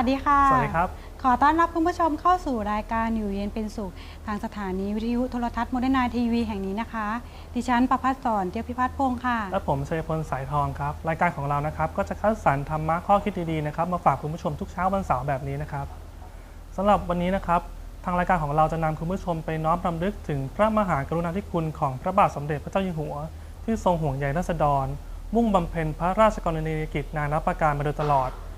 วัสดีค่ะ สวัสดีครับ ขอต้อนรับคุณผู้ชมเข้าสู่รายการอยู่เย็นเป็นสุข ทางสถานีวิทยุโทรทัศน์โมเดิร์นไนทีวีแห่งนี้นะคะ ดิฉันประพัฒสอนเจียวพิพัฒน์พงศ์ค่ะ และผมชัยพลสายทองครับ รายการของเรานะครับ ก็จะคัดสรรธรรมะข้อคิดดีๆนะครับมาฝากคุณผู้ชมทุกเช้าวันเสาร์แบบนี้นะครับสำหรับวันนี้นะครับทางรายการของเราจะนำคุณผู้ชมไปน้อมรำลึกถึงพระมหากรุณาธิคุณของพระบาทสมเด็จพระเจ้าอยู่หัว ที่ทรงห่วงใยราษฎร มุ่งบำเพ็ญพระราชกรณียกิจนานับประการมาโดยตลอดพ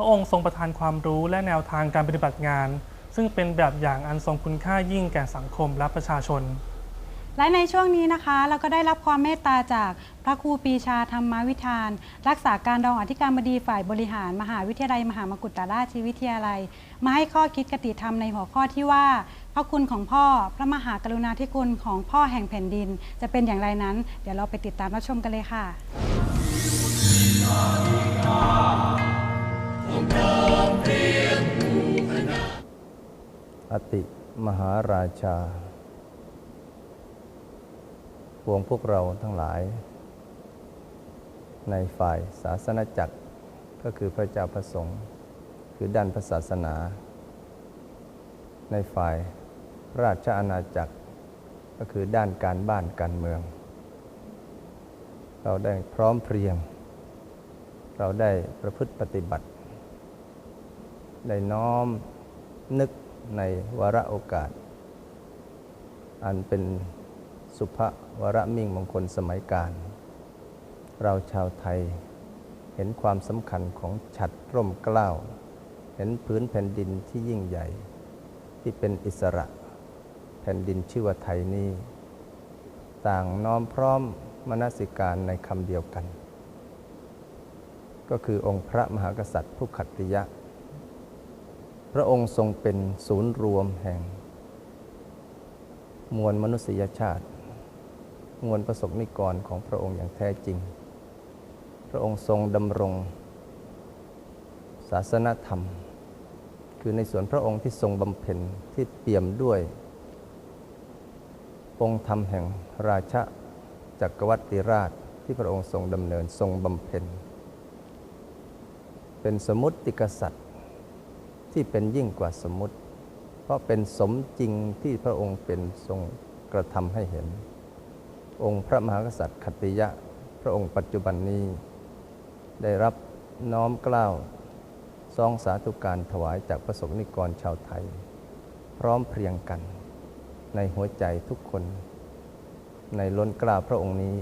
ระองค์ทรงประทานความรู้และแนวทางการปฏิบัติงาน ซึ่งเป็นแบบอย่างอันทรงคุณค่ายิ่งแก่สังคมและประชาชน และในช่วงนี้นะคะ เราก็ได้รับความเมตตาจากพระครูปีชาธรรมวิธาน รักษาการรองอธิการบดีฝ่ายบริหาร มหาวิทยาลัย มหามกุฏราชวิทยาลัย มาให้ข้อคิดกติธรรมในหัวข้อที่ว่า พระคุณของพ่อ พระมหากรุณาธิคุณของพ่อแห่งแผ่นดิน จะเป็นอย่างไรนั้น เดี๋ยวเราไปติดตามรับชมกันเลยค่ะ อติมหาราชา พวงพวกเราทั้งหลาย ในฝ่ายศาสนจักรก็คือพระเจ้าประสงค์คือด้านพระศาสนา ในฝ่ายราชอาณาจักรก็คือด้านการบ้านการเมือง เราได้พร้อมเพรียง เราได้ประพฤติปฏิบัติ ได้น้อมนึกในวาระโอกาส อันเป็นสุภวรมิ่งมงคลสมัยการ เราชาวไทยเห็นความสำคัญของฉัดร่มเกล้า เห็นพื้นแผ่นดินที่ยิ่งใหญ่ ที่เป็นอิสระ แผ่นดินชื่อว่าไทยนี้ต่างน้อมพร้อมมนสิการในคำเดียวกัน ก็คือองค์พระมหากษัตริย์ผู้ขัตติยะ พระองค์ทรงเป็นศูนย์รวมแห่ง มวลมนุษยชาติ มวลประสบนิกรของพระองค์อย่างแท้จริง พระองค์ทรงดำรง ศาสนธรรม คือในส่วนพระองค์ที่ทรงบำเพ็ญที่เปี่ยมด้วย องค์ธรรมแห่งราชจักรวรรดิราชที่พระองค์ทรงดำเนินทรงบำเพ็ญ เป็นสมุติกษัตริย ที่เป็นยิ่งกว่าสมมติ เพราะเป็นสมจริงที่พระองค์เป็นทรงกระทำให้เห็น องค์พระมหากษัตริย์ขติยะ พระองค์ปัจจุบันนี้ ได้รับน้อมกล้าวซองสาธุการถวายจากประสบนิกรชาวไทย พร้อมเพรียงกัน ในหัวใจทุกคน ในล้นกล้าพระองค์นี้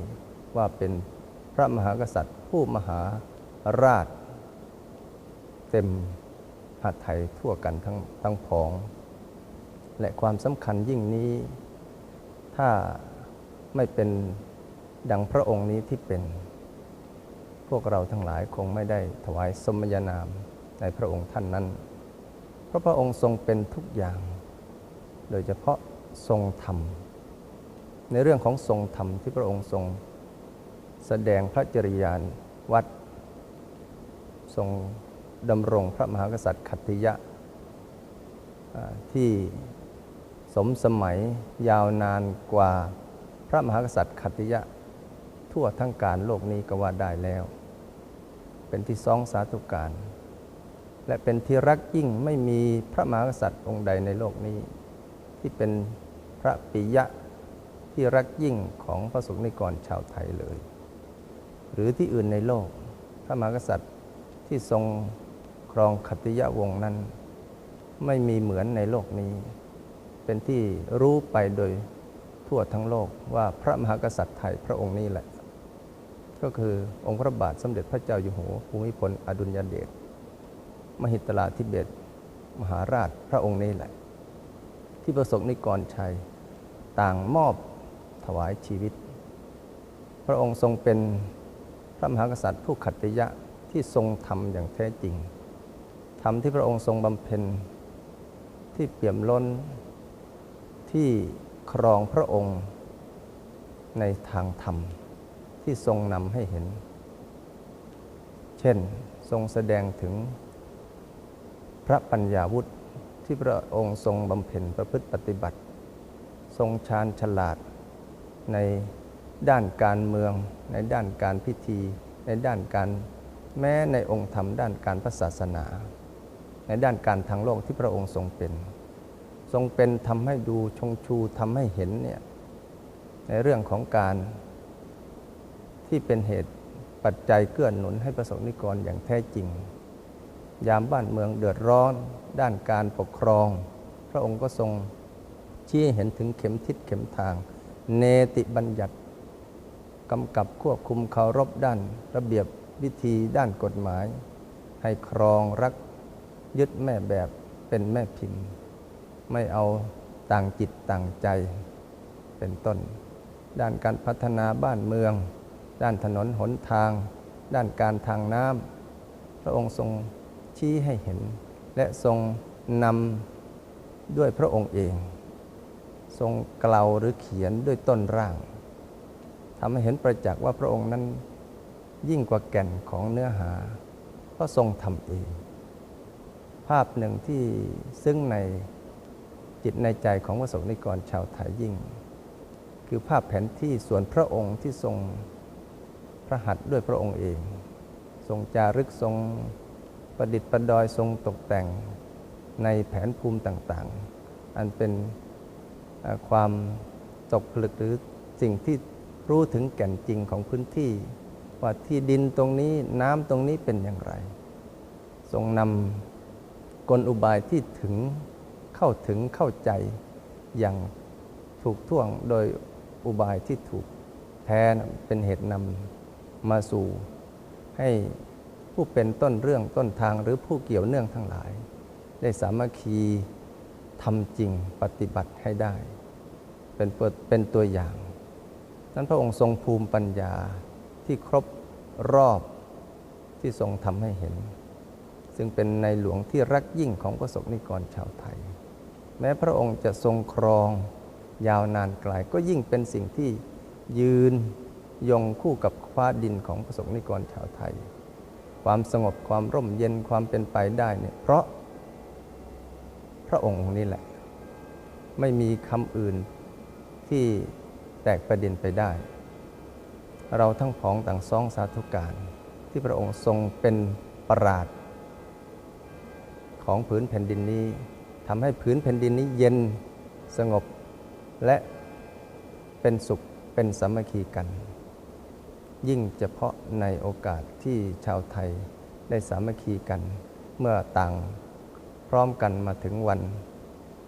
ว่าเป็นพระมหากษัตริย์ผู้มหาราช เต็ม หาไทยทั่วกันทั้งทั้งผอง และความสำคัญยิ่งนี้ ถ้าไม่เป็นดังพระองค์นี้ที่เป็น พวกเราทั้งหลายคงไม่ได้ถวายสมญานามในพระองค์ท่านนั้น เพราะพระองค์ทรงเป็นทุกอย่าง โดยเฉพาะทรงธรรม ในเรื่องของทรงธรรมที่พระองค์ทรง แสดงพระจริยานวัดทรง ดำรงพระมหากษัตริย์ขัตติยะที่สมสมัยยาวนานกว่าพระมหากษัตริย์ขัตติยะ ทั่วทั้งการโลกนี้ก็ว่าได้แล้ว เป็นที่สองสาธุการ และเป็นที่รักยิ่งไม่มีพระมหากษัตริย์องค์ใดในโลกนี้ ที่เป็นพระปิยะที่รักยิ่งของพระสงฆ์นิกรชาวไทยเลย หรือที่อื่นในโลกพระมหากษัตริย์ที่ทรง ครองขัตติยะวงนั้น ไม่มีเหมือนในโลกนี้ เป็นที่รู้ไปโดยทั่วทั้งโลกว่าพระมหากษัตริย์ไทยพระองค์นี้แหละ ก็คือองค์พระบาทสมเด็จพระเจ้าอยู่หัวภูมิพลอดุลยเดชมหิตลาธิเบศมหาราชพระองค์นี้แหละ ที่ประสบนิกรชัยต่างมอบถวายชีวิต พระองค์ทรงเป็นพระมหากษัตริย์ผู้ขัตติยะที่ทรงทำอย่างแท้จริง ธรรมที่พระองค์ทรงบำเพ็ญที่เปี่ยมล้นที่ครองพระองค์ ในทางธรรมที่ทรงนำให้เห็น เช่นทรงแสดงถึงพระปัญญาวุฒิที่พระองค์ทรงบำเพ็ญประพฤติปฏิบัติ ทรงชาญฉลาดในด้านการเมือง ในด้านการพิธี ในด้านการแม้ในองค์ธรรมด้านการพระศาสนา ในด้านการทางโลกที่พระองค์ทรงเป็น ทรงเป็นทำให้ดูชงชูทำให้เห็นเนี่ยในเรื่องของการที่เป็นเหตุปัจจัยเกื้อหนุนให้ประสบนิกรอย่างแท้จริง ยามบ้านเมืองเดือดร้อน ด้านการปกครอง พระองค์ก็ทรงชี้เห็นถึงเข็มทิศเข็มทาง เนติบัญญัติกำกับควบคุมเคารพด้านระเบียบวิธีด้านกฎหมาย ให้ครองรัก ยึดแม่แบบเป็นแม่พิมพ์ ไม่เอาต่างจิตต่างใจเป็นต้น ด้านการพัฒนาบ้านเมือง ด้านถนนหนทาง ด้านการทางน้ำพระองค์ทรงชี้ให้เห็น และทรงนำด้วยพระองค์เอง ทรงเกลาหรือเขียนด้วยต้นร่างทำให้เห็นประจักษ์ว่าพระองค์นั้นยิ่งกว่าแก่นของเนื้อหา เพราะทรงทำเอง ภาพหนึ่งที่ซึ่งในจิตในใจของพระสงฆ์นิกรชาวไทยยิ่ง คือภาพแผนที่ส่วนพระองค์ที่ทรงพระหัตถ์ด้วยพระองค์เอง ทรงจารึกทรงประดิษฐ์ประดอยทรงตกแต่งในแผนภูมิต่างๆ อันเป็นความตกผลึกหรือสิ่งที่รู้ถึงแก่นจริงของพื้นที่ ว่าที่ดินตรงนี้น้ำตรงนี้เป็นอย่างไร ทรงนำ กลอุบายที่ถึงเข้าถึงเข้าใจอย่างถูกท่วงโดยอุบายที่ถูกแท้นเป็นเหตุนำมาสู่ ให้ผู้เป็นต้นเรื่องต้นทางหรือผู้เกี่ยวเนื่องทั้งหลาย ได้สามัคคีทำจริงปฏิบัติให้ได้ เป็นเป็นตัวอย่างนั้นพระองค์ทรงภูมิปัญญาที่ครบรอบที่ทรงทำให้เห็น ซึ่งเป็นในหลวงที่รักยิ่งของประสบนิกรชาวไทย แม้พระองค์จะทรงครองยาวนานไกลก็ยิ่งเป็นสิ่งที่ยืนยงคู่กับฟ้าดินของประสบนิกรชาวไทย ความสงบความร่มเย็นความเป็นไปได้เนี่ยเพราะพระองค์นี้แหละ ไม่มีคำอื่นที่แตกประเด็นไปได้ เราทั้งพ้องต่างซ่องสาธุการ ที่พระองค์ทรงเป็นประหลาด ของผืนแผ่นดินนี้ทำให้ผืนแผ่นดินนี้เย็นสงบ และเป็นสุขเป็นสามัคคีกัน ยิ่งเฉพาะในโอกาสที่ชาวไทยได้สามัคคีกัน เมื่อต่างพร้อมกันมาถึงวัน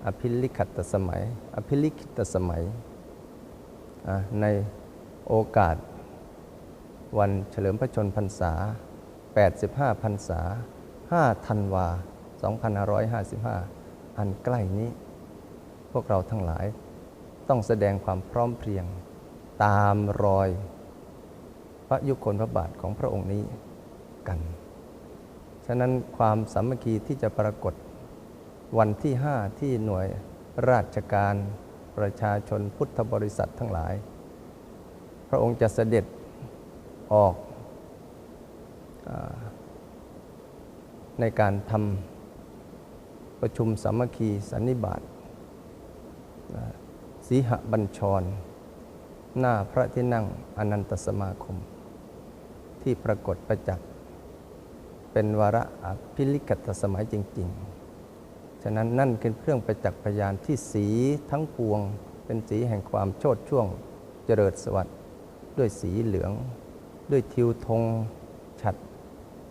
อภิลิขัตสมัย อภิลิขิตสมัย ในโอกาส วันเฉลิมพระชนพรรษา 85 พรรษา 5 ธันวา 2555 อันใกล้นี้ พวกเราทั้งหลายต้องแสดงความพร้อมเพรียง ตามรอย พระยุคลพระบาทของพระองค์นี้กัน ฉะนั้นความสามัคคีที่จะปรากฏวันที่ 5 ที่หน่วยราชการประชาชนพุทธบริษัททั้งหลาย พระองค์จะเสด็จออกอในการทำ ประชุมสามัคคีสันนิบาตสีหบัญชร หน้าพระที่นั่งอนันตสมาคม ที่ปรากฏประจักษ์เป็นวาระอภิลิกตสมัยจริง ๆ ฉะนั้นนั่นเป็นเครื่องประจักษ์พยานที่สีทั้งปวง เป็นสีแห่งความโชดช่วงเจริญสวัสดิ์ด้วยสีเหลือง ด้วยทิวธงฉัด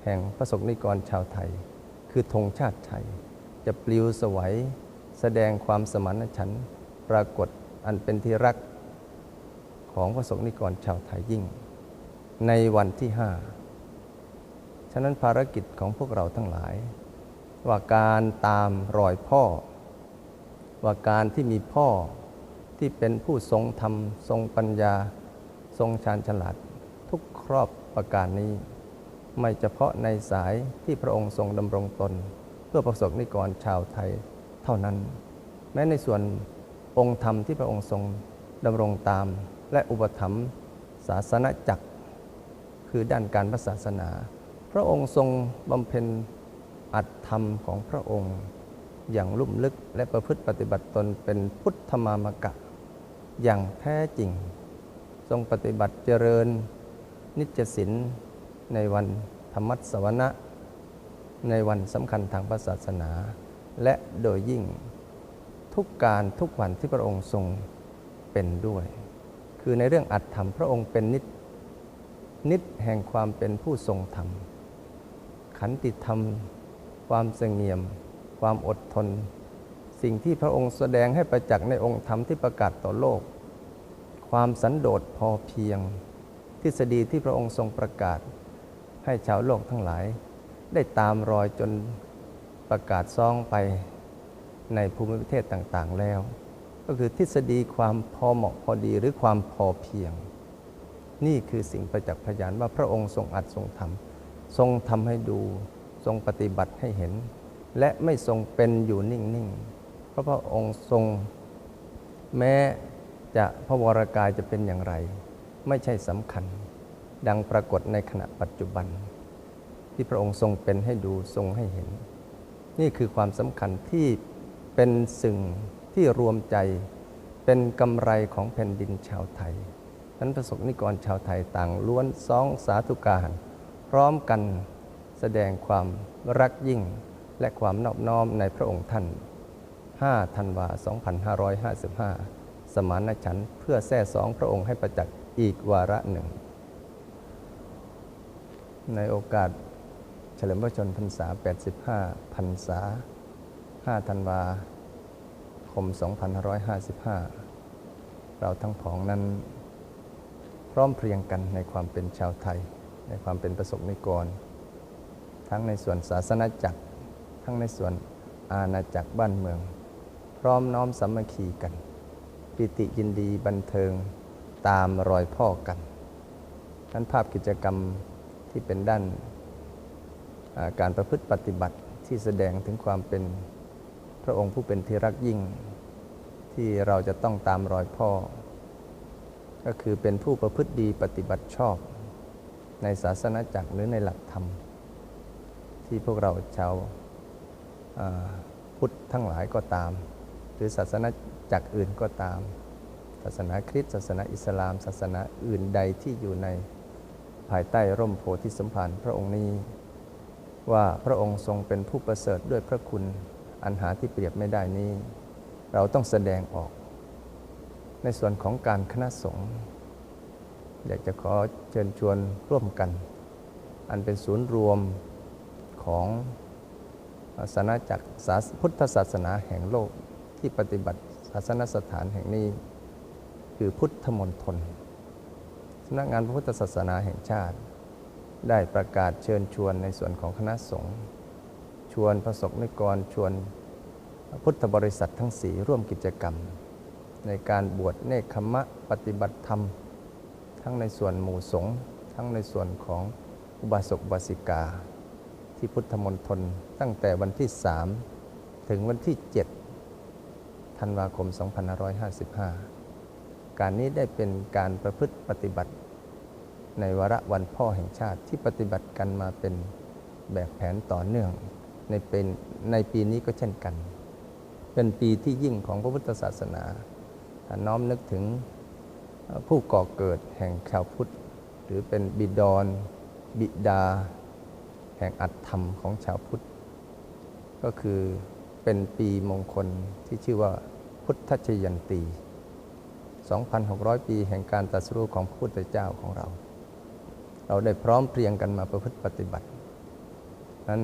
แห่งพระสงฆ์นิกรชาวไทย คือธงชาติไทย จะปลิวสวัยแสดงความสมานฉันท์ปรากฏอันเป็นที่รักของพระสงฆ์นิกรชาวไทยยิ่ง ในวันที่ห้าฉะนั้นภารกิจของพวกเราทั้งหลาย ว่าการตามรอยพ่อ ว่าการที่มีพ่อที่เป็นผู้ทรงธรรม ทรงปัญญา ทรงชาญฉลาด ทุกครอบประการนี้ ไม่เฉพาะในสายที่พระองค์ทรงดำรงตน เพื่อประสบนิกรชาวไทยเท่านั้น แม้ในส่วนองค์ธรรมที่พระองค์ทรงดำรงตาม และอุปถัมภ์ศาสนจักร คือด้านการพระศาสนา พระองค์ทรงบำเพ็ญอัตธรรมของพระองค์ อย่างลุ่มลึกและประพฤติปฏิบัติตนเป็นพุทธมามกะ อย่างแท้จริง ทรงปฏิบัติเจริญนิจศิลในวันธรรมัสวนะ ในวันสำคัญทางพระศาสนา และโดยยิ่งทุกการทุกวันที่พระองค์ทรงเป็นด้วย คือในเรื่องอัตธรรมพระองค์เป็นนิจนิจแห่งความเป็นผู้ทรงธรรม ขันติธรรม ความเสงี่ยม ความอดทน สิ่งที่พระองค์แสดงให้ประจักษ์ในองค์ธรรมที่ประกาศต่อโลก ความสันโดษพอเพียง ทฤษฎีที่พระองค์ทรงประกาศให้ชาวโลกทั้งหลาย ได้ตามรอยจนประกาศซองไปในภูมิประเทศต่างๆแล้ว ก็คือทฤษฎีความพอเหมาะพอดีหรือความพอเพียง นี่คือสิ่งประจักษ์พยานว่าพระองค์ทรงอัดทรงทำทรงทำให้ดูทรงปฏิบัติให้เห็น และไม่ทรงเป็นอยู่นิ่งๆเพราะพระองค์ทรงแม้จะพระวรากายจะเป็นอย่างไร ไม่ใช่สำคัญ ดังปรากฏในขณะปัจจุบัน ที่พระองค์ทรงเป็นให้ดูทรงให้เห็น นี่คือความสำคัญที่เป็นสิ่งที่รวมใจเป็นกำไรของแผ่นดินชาวไทยนั้นประสบนิกรชาวไทยต่างล้วนซองสาธุการ พร้อมกันแสดงความรักยิ่งและความนอบน้อมในพระองค์ท่าน 5 ธันวา 2555 สมานฉันท์เพื่อแท้สองพระองค์ให้ประจักษ์อีกวาระหนึ่ง ในโอกาส เฉลิมพระชนพรรษา 85 พรรษา 5 ธันวาคม 2555 เราทั้งผองนั้น พร้อมเพรียงกันในความเป็นชาวไทย ในความเป็นประสบนิกร ทั้งในส่วนศาสนาจักร ทั้งในส่วนอาณาจักรบ้านเมือง พร้อมน้อมสามัคคีกัน ปิติยินดีบันเทิงตามรอยพ่อกันนั้นภาพกิจกรรมที่เป็นด้าน การประพฤติปฏิบัติที่แสดงถึงความเป็นพระองค์ผู้เป็นที่รักยิ่ง ที่เราจะต้องตามรอยพ่อ ก็คือเป็นผู้ประพฤติดีปฏิบัติชอบ ในศาสนาจักรหรือในหลักธรรม ที่พวกเราชาวาพุทธทั้งหลายก็ตาม หรือศาสนาจักรอื่นก็ตาม ศาสนาคริสต์ศาสนาอิสลาม ศาสนาอื่นใดที่อยู่ในภายใต้ร่มโพธิสมภารพระองค์นี้ ว่าพระองค์ทรงเป็นผู้ประเสริฐด้วยพระคุณอันหาที่เปรียบไม่ได้นี้ เราต้องแสดงออก ในส่วนของการคณะสงฆ์อยากจะขอเชิญชวนร่วมกัน อันเป็นศูนย์รวมของศาสนาจักรพุทธศาสนาแห่งโลกที่ปฏิบัติศาสนสถานแห่งนี้ คือพุทธมณฑลสำนักงานพระพุทธศาสนาแห่งชาติ ได้ประกาศเชิญชวนในส่วนของคณะสงฆ์ชวนพระสงฆ์นิกรชวนพุทธบริษัททั้งสีร่วมกิจกรรม ในการบวชเนคขมะปฏิบัติธรรม ทั้งในส่วนหมู่สงฆ์ทั้งในส่วนของอุบาสกบาสิกา ที่พุทธมณฑลตั้งแต่วันที่ 3 ถึงวันที่ 7 ธันวาคม 2555 การนี้ได้เป็นการประพฤติปฏิบัติ ในวาระวันพ่อแห่งชาติที่ปฏิบัติกันมาเป็นแบบแผนต่อเนื่อง ในเป็นในปีนี้ก็เช่นกัน เป็นปีที่ยิ่งของพระพุทธศาสนาถ้าน้อมนึกถึงผู้ก่อเกิดแห่งชาวพุทธ หรือเป็นบิดร บิดา แห่งอัตธรรมของชาวพุทธ ก็คือเป็นปีมงคลที่ชื่อว่าพุทธชยันตี 2,600 ปีแห่งการตรัสรู้ของพระพุทธเจ้าของเรา เราได้พร้อมเพรียงกันมาประพฤติปฏิบัติ นั้น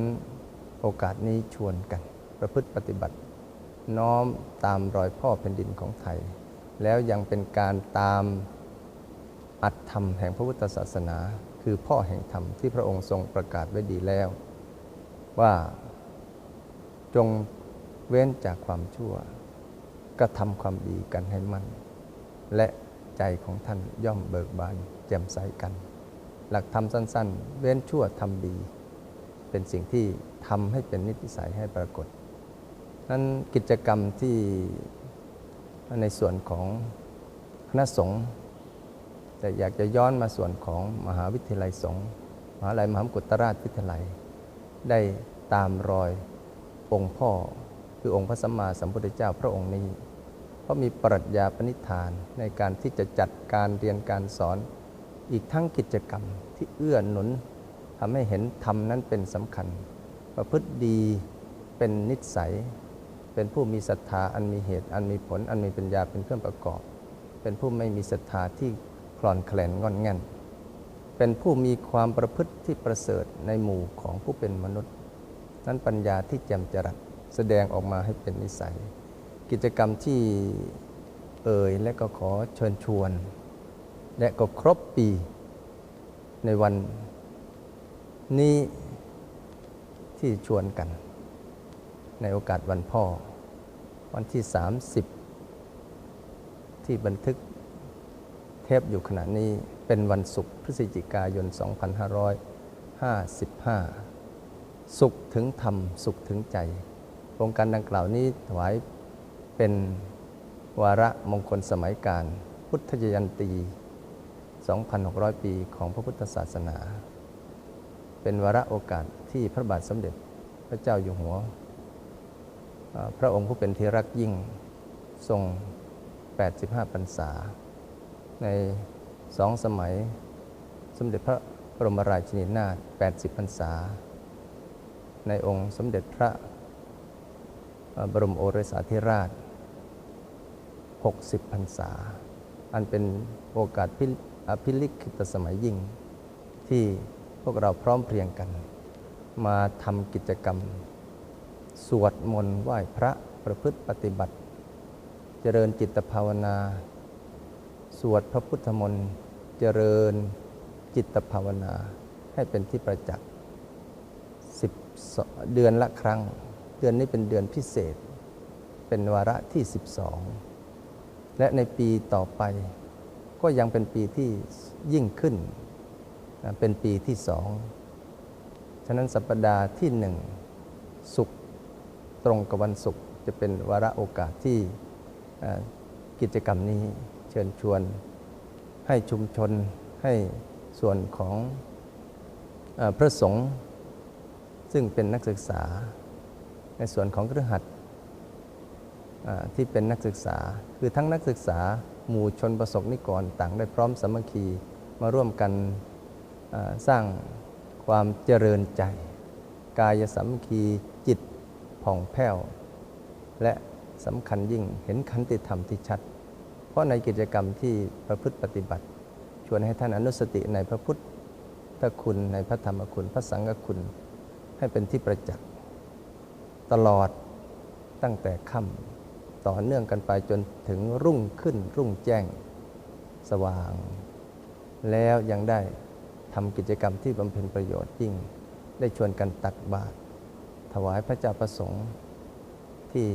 โอกาสนี้ชวนกันประพฤติปฏิบัติ น้อมตามรอยพ่อแผ่นดินของไทย แล้วยังเป็นการตามอัตธรรมแห่งพระพุทธศาสนา คือพ่อแห่งธรรมที่พระองค์ทรงประกาศไว้ดีแล้ว ว่าจงเว้นจากความชั่วกระทำความดีกันให้มั่น และใจของท่านย่อมเบิกบานแจ่มใสกัน หลักธรรมสั้น ๆ เว้นชั่วทำดี เป็นสิ่งที่ทำให้เป็นนิสัยให้ปรากฏ นั้นกิจกรรมที่ในส่วนของคณะสงฆ์แต่อยากจะย้อนมาส่วนของมหาวิทยาลัยสงฆ์มหาลัยมหามกุฏราชวิทยาลัย ได้ตามรอยองค์พ่อคือองค์พระสัมมาสัมพุทธเจ้าพระองค์นี้ เพราะมีปรัชญาปณิธานในการที่จะจัดการเรียนการสอน อีกทั้งกิจกรรมที่เอื้อหนุนทำให้เห็นธรรมนั้นเป็นสำคัญ ประพฤติดีเป็นนิสัย เป็นผู้มีศรัทธาอันมีเหตุ อันมีผล อันมีปัญญาเป็นเครื่องประกอบ เป็นผู้ไม่มีศรัทธาที่คลอนแคลนงอนแง่น เป็นผู้มีความประพฤติที่ประเสริฐในหมู่ของผู้เป็นมนุษย์ นั้นปัญญาที่แจ่มจรัสแสดงออกมาให้เป็นนิสัย กิจกรรมที่เอ่ยและก็ขอเชิญชวน และก็ครบปี ในวันนี้ที่ชวนกัน ในโอกาสวันพ่อ วันที่ 30 ที่บันทึกเทปอยู่ขณะนี้เป็นวันศุกร์พฤศจิกายน 2555 สุขถึงธรรม สุขถึงใจโครงการดังกล่าวนี้ถวายเป็นวาระมงคลสมัยการ พุทธยันตี 2,600 ปีของพระพุทธศาสนา เป็นวาระโอกาสที่พระบาทสมเด็จพระเจ้าอยู่หัว พระองค์ผู้เป็นที่รักยิ่งทรง 85 พรรษา ในสองสมัยสมเด็จพระบรมราชินีนาถ 80 พรรษา ในองค์สมเด็จพระบรมโอรสาธิราช 60 พรรษา อันเป็นโอกาสพิ อภิลิขิตสมัยยิ่ง ที่พวกเราพร้อมเพรียงกัน มาทำกิจกรรม สวดมนต์ไหว้พระประพฤติปฏิบัติ เจริญจิตภาวนา สวดพระพุทธมนต์เจริญจิตภาวนาให้เป็นที่ประจักษ์10เดือนละครั้ง เดือนนี้เป็นเดือนพิเศษ เป็นวาระที่ 12 และในปีต่อไป ก็ยังเป็นปีที่ยิ่งขึ้น เป็นปีที่สองฉะนั้นสัปดาห์ที่หนึ่งสุขตรงกับวันศุกร์จะเป็นวาระโอกาสที่กิจกรรมนี้เชิญชวน ให้ชุมชนให้ส่วนของอพระสงฆ์ซึ่งเป็นนักศึกษา ในส่วนของเครือขัดที่เป็นนักศึกษาคือทั้งนักศึกษา หมู่ชนประสบนิกรต่างได้พร้อมสามัคคีมาร่วมกันสร้างความเจริญใจ กายสามัคคีจิตผ่องแผ้ว และสำคัญยิ่งเห็นขันติธรรมที่ชัด เพราะในกิจกรรมที่ประพฤติปฏิบัติ ชวนให้ท่านอนุสติในพระพุทธคุณในพระธรรมคุณพระสังฆคุณ ให้เป็นที่ประจักษ์ตลอดตั้งแต่ค่ำ ต่อเนื่องกันไปจนถึงรุ่งขึ้นรุ่งแจ้งสว่าง แล้วยังได้ทำกิจกรรมที่บำเพ็ญประโยชน์ยิ่ง ได้ชวนกันตักบาตรถวายพระเจ้าประสงค์ที่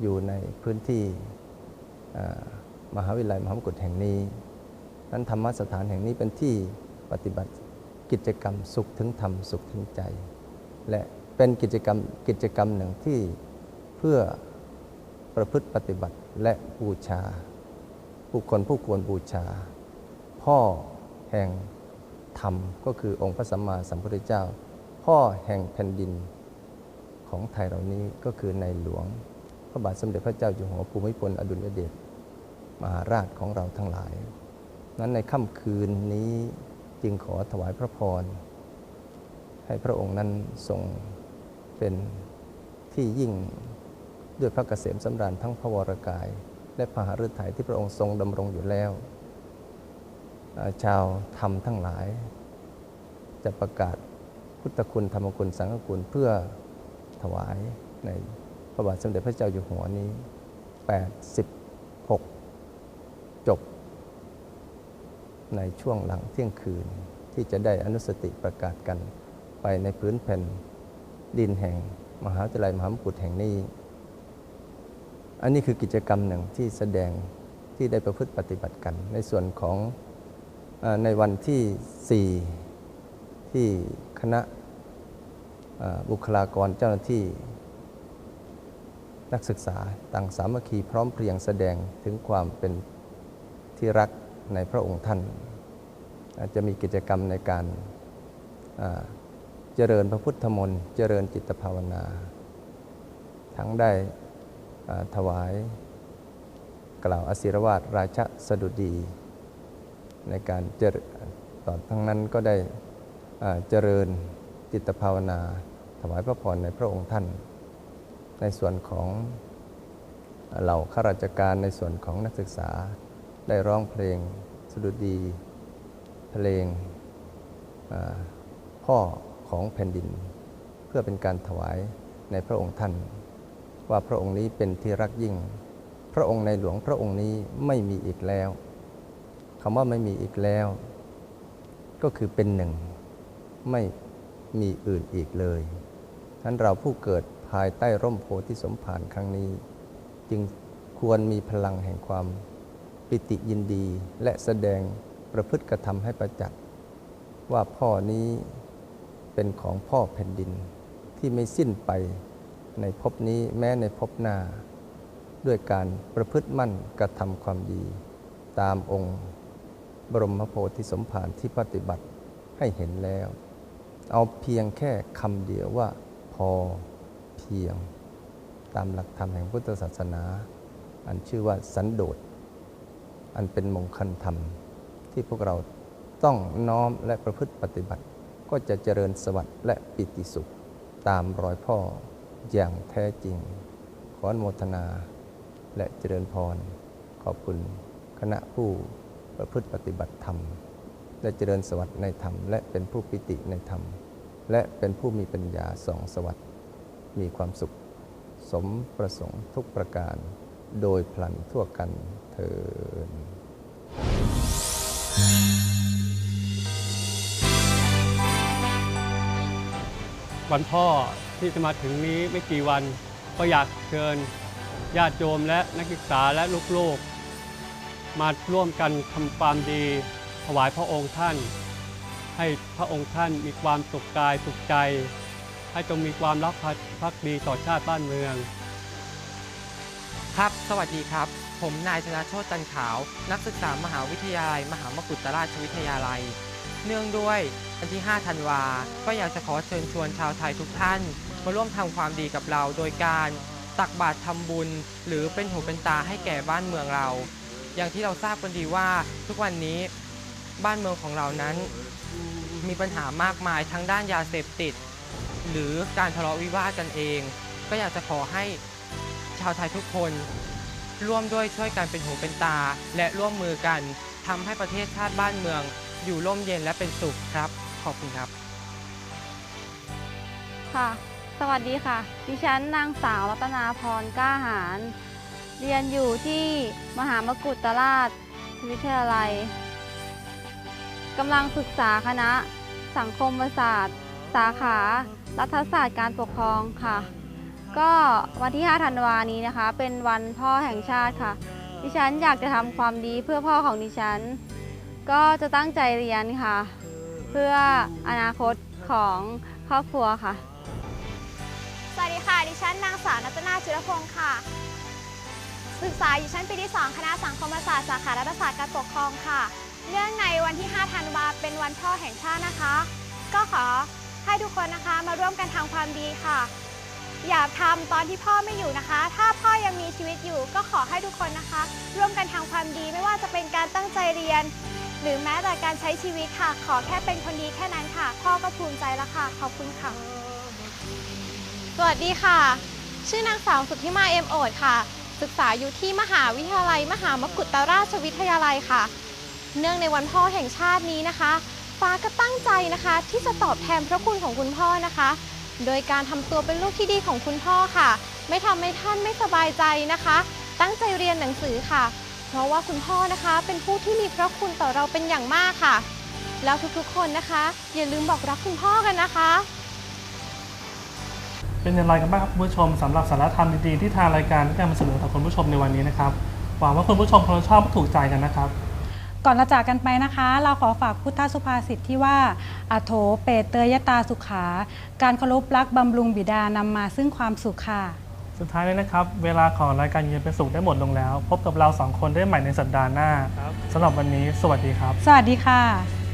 อยู่ในพื้นที่มหาวิทยาลัยมหามกุฏแห่งนี้ นั้นธรรมสถานแห่งนี้เป็นที่ปฏิบัติกิจกรรมสุขถึงธรรมสุขถึงใจ และเป็นกิจกรรมกิจกรรมหนึ่งที่เพื่อ ประพฤติปฏิบัติและบูชาผู้คนผู้ควรบูชา พ่อแห่งธรรมก็คือองค์พระสัมมาสัมพุทธเจ้า พ่อแห่งแผ่นดินของไทยเหล่านี้ก็คือในหลวง พระบาทสมเด็จพระเจ้าอยู่หัวภูมิพลอดุลยเดชมหาราชของเราทั้งหลาย นั้นในค่ำคืนนี้จึงขอถวายพระพร ให้พระองค์นั้นทรงเป็นที่ยิ่ง ด้วยพระเกษมสำราญทั้งพระวรกาย และพระหฤทัยที่พระองค์ทรงดำรงอยู่แล้ว ชาวธรรมทั้งหลาย จะประกาศพุทธคุณธรรมคุณสังฆคุณเพื่อถวายในพระบาทสมเด็จพระเจ้าอยู่หัวนี้ 86 จบ ในช่วงหลังเที่ยงคืนที่จะได้อนุสติประกาศกันไปในพื้นแผ่นดินแห่ง มหาวิทยาลัยมหามกุฏแห่งนี้ อันนี้คือกิจกรรมหนึ่งที่แสดงที่ได้ประพฤติปฏิบัติกัน ในส่วนของอในวันที่ 4 ที่คณะบุคลากรเจ้าหน้าที่ นักศึกษาต่างสามัคคีพร้อมเพรียงแสดงถึงความเป็นที่รักในพระองค์ท่าน อาจจะมีกิจกรรมในการเจริญพระพุทธมนต์ เจริญจิตภาวนา ทั้งได้ ถวาย กล่าวอศิรวาทราชสดุดี ในการเจริญต่อทั้งนั้นก็ได้เจริญจิตภาวนา ถวายพระพรในพระองค์ท่าน ในส่วนของเหล่าข้าราชการในส่วนของนักศึกษาได้ร้องเพลงสดุดี เพลงพ่อของแผ่นดิน เพื่อเป็นการถวายในพระองค์ท่าน ว่าพระองค์นี้เป็นที่รักยิ่ง พระองค์ในหลวงพระองค์นี้ไม่มีอีกแล้วคำว่าไม่มีอีกแล้ว ก็คือเป็นหนึ่ง ไม่มีอื่นอีกเลยฉะนั้นเราผู้เกิดภายใต้ร่มโพธิสมภารครั้งนี้ จึงควรมีพลังแห่งความปิติยินดีและแสดงประพฤติกระทำให้ประจักษ์ว่าพ่อนี้เป็นของพ่อแผ่นดินที่ไม่สิ้นไป ในภพนี้แม้ในภพหน้า ด้วยการประพฤติมั่นกระทำความดี ตามองค์ บรมโพธิสมภารที่ปฏิบัติให้เห็นแล้ว เอาเพียงแค่คำเดียวว่า พอเพียง ตามหลักธรรมแห่งพุทธศาสนา อันชื่อว่าสันโดษอันเป็นมงคลธรรม ที่พวกเราต้องน้อมและประพฤติปฏิบัติ ก็จะเจริญสวัสดิ์และปิติสุขตามรอยพ่อ อย่างแท้จริง ขออนุโมทนาและเจริญพร ขอบคุณคณะผู้ประพฤติปฏิบัติธรรม และเจริญสวัสดิ์ในธรรม และเป็นผู้ปิติในธรรม และเป็นผู้มีปัญญาสองสวัสดิ์มีความสุข สมประสงค์ทุกประการ โดยพลันทั่วกันเทิน วันพ่อ ที่จะมาถึงนี้ไม่กี่วัน ก็อยากเชิญญาติโยมและนักศึกษาและลูกๆ มาร่วมกันทำความดี ถวายพระองค์ท่าน ให้พระองค์ท่านมีความสุขกายสุขใจ ให้จงมีความรักภักดีต่อชาติบ้านเมือง ครับ สวัสดีครับ ผมนายธนาโชตจันขาว นักศึกษามหาวิทยาลัย มหามกุฏราชวิทยาลัย เนื่องด้วยวันที่ 5 ธันวา ก็อยากจะขอเชิญชวนชาวไทยทุกท่าน มาร่วมทำความดีกับเรา โดยการตักบาตรทำบุญ หรือเป็นหูเป็นตาให้แก่บ้านเมืองเรา อย่างที่เราทราบกันดีว่าทุกวันนี้บ้านเมืองของเรานั้นมีปัญหามากมายทั้งด้านยาเสพติด หรือการทะเลาะวิวาทกันเอง ก็อยากจะขอให้ชาวไทยทุกคน ร่วมด้วยช่วยกันเป็นหูเป็นตา และร่วมมือกันทำให้ประเทศชาติบ้านเมือง อยู่ร่มเย็นและเป็นสุขครับ ขอบคุณครับ ค่ะ สวัสดีค่ะ ดิฉันนางสาวรัตนาพรกล้าหาร เรียนอยู่ที่มหามกุฏราชวิทยาลัยกำลังศึกษาคณะ สังคมศาสตร์ สาขา รัฐศาสตร์การปกครองค่ะ ก็วันที่ 5 ธันวานี้นะคะ เป็นวันพ่อแห่งชาติค่ะ ดิฉันอยากจะทำความดีเพื่อพ่อของดิฉัน ก็จะตั้งใจเรียนค่ะ เพื่ออนาคตของครอบครัวค่ะ ดิฉันนางสาวนัตนาจุลพงศ์ค่ะ ศึกษาอยู่ชั้นปีที่ 2 คณะสังคมศาสตร์สาขารัฐศาสตร์การปกครองค่ะ เนื่องในวันที่ 5 ธันวาเป็นวันพ่อแห่งชาตินะคะ ก็ขอให้ทุกคนนะคะมาร่วมกันทำความดีค่ะ อย่าทำตอนที่พ่อไม่อยู่นะคะ ถ้าพ่อยังมีชีวิตอยู่ ก็ขอให้ทุกคนนะคะ ร่วมกันทำความดีไม่ว่าจะเป็นการตั้งใจเรียน หรือแม้แต่การใช้ชีวิตค่ะ ขอแค่เป็นคนดีแค่นั้นค่ะ พ่อก็ภูมิใจแล้วค่ะ ขอบคุณค่ะ สวัสดีค่ะ ชื่อนางสาวสุทธิมาเอ็มโอดค่ะ ศึกษาอยู่ที่มหาวิทยาลัย มหามกุฏราชวิทยาลัยค่ะ เนื่องในวันพ่อแห่งชาตินี้นะคะ ฟ้าก็ตั้งใจนะคะ ที่จะตอบแทนพระคุณของคุณพ่อนะคะ โดยการทำตัวเป็นลูกที่ดีของคุณพ่อค่ะ ไม่ทำให้ท่านไม่สบายใจนะคะ ตั้งใจเรียนหนังสือค่ะ เพราะว่าคุณพ่อนะคะ เป็นผู้ที่มีพระคุณต่อเราเป็นอย่างมากค่ะ แล้วทุกๆคนนะคะ อย่าลืมบอกรักคุณพ่อกันนะคะ เป็นอย่างไรกันบ้างครับคุณผู้ชมสำหรับสาระธรรมดีๆที่ทางรายการได้นำมาเสนอต่อคุณผู้ชมในวันนี้นะครับหวังว่าคุณผู้ชมคงชอบและถูกใจกันนะครับ ก่อนเราจากกันไปนะคะ เราขอฝากพุทธสุภาษิตที่ว่าอโถเปตเตยตาสุขา การเคารพรักบำรุงบิดานำมาซึ่งความสุขค่ะสุดท้ายเลยนะครับ เวลาของรายการเย็นเป็นสุขได้หมดลงแล้ว พบกับเราสองคนได้ใหม่ในสัปดาห์หน้าสำหรับวันนี้ สวัสดีครับ สวัสดีค่ะ